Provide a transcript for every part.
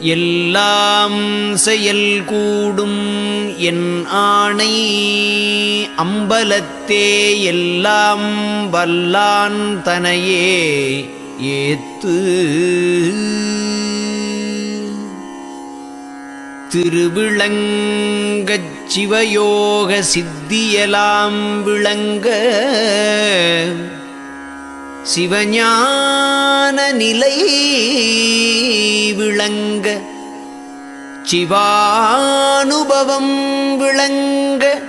எல்லாம் செயல் கூடும் என் ஆணை. அம்பலத்தே எல்லாம் வல்லான் தனையே ஏத்து. திருவிளங்கச் சிவயோக சித்தியலாம் விளங்க சிவஞான நிலை விளங்க சிவானுபவம் விளங்க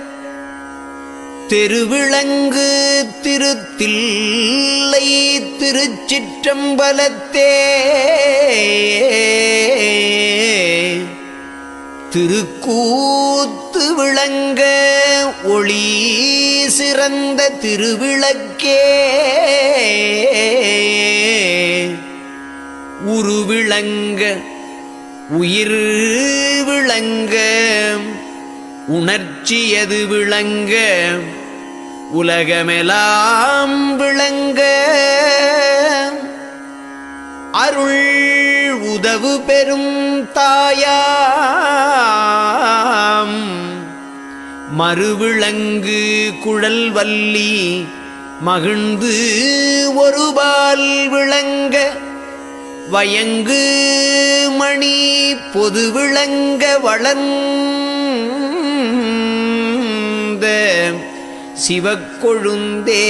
தெருவிளங்கு திருத்தில்லை திருச்சிற்றம்பலத்தே. திருக்கூத்து விளங்க ஒளி சிறந்த திருவிளக்கே. உரு விளங்க உயிர் விளங்க உணர்ச்சி எது விளங்க உலகமெலாம் விளங்க. அருள் உதவு பெறும் தாயாம். மறுவிளங்கு குழல் வல்லி மகிழ்ந்து ஒருபால் விளங்க. வயங்கு மணி பொது விளங்க வளர்ந்த சிவக்கொழுந்தே